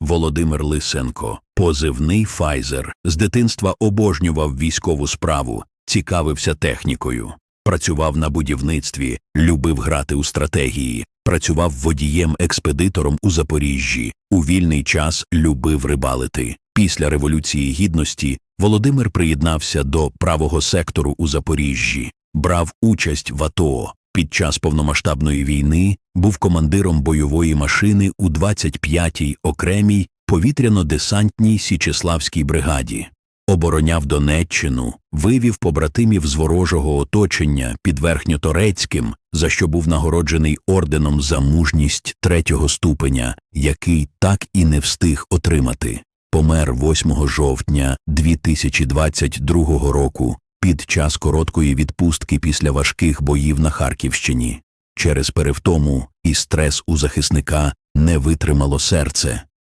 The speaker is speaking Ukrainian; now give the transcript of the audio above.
Володимир Лисенко, позивний Файзер, з дитинства обожнював військову справу, цікавився технікою. Працював на будівництві, любив грати у стратегії, працював водієм-експедитором у Запоріжжі, у вільний час любив рибалити. Після Революції Гідності Володимир приєднався до правого сектору у Запоріжжі, брав участь в АТО. Під час повномасштабної війни був командиром бойової машини у 25-й окремій повітряно-десантній Січеславській бригаді. Обороняв Донеччину, вивів побратимів з ворожого оточення під Верхньоторецьким, за що був нагороджений орденом за мужність третього ступеня, який так і не встиг отримати. Помер 8 жовтня 2022 року під час короткої відпустки після важких боїв на Харківщині. Через перевтому і стрес у захисника не витримало серце.